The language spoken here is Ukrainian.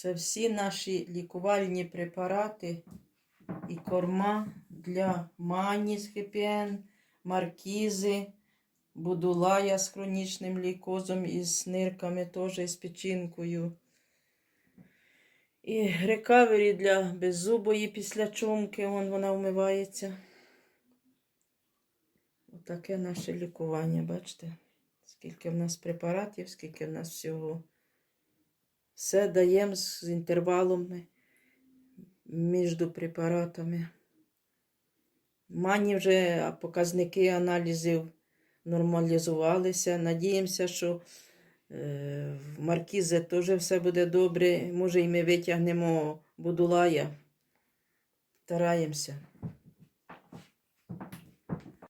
Це всі наші лікувальні препарати і корма для мані з ХПН, маркізи, будулая з хронічним лікозом і з нирками теж і з печінкою. І рекавері для беззубої після чумки, вон вона вмивається. Отаке наше лікування, бачите? Скільки в нас препаратів, скільки в нас всього. Все даємо з інтервалами між препаратами. Мані вже показники аналізів нормалізувалися. Надіємося, що е, в Маркізе теж все буде добре. Може, і ми витягнемо Будулая. Стараємося.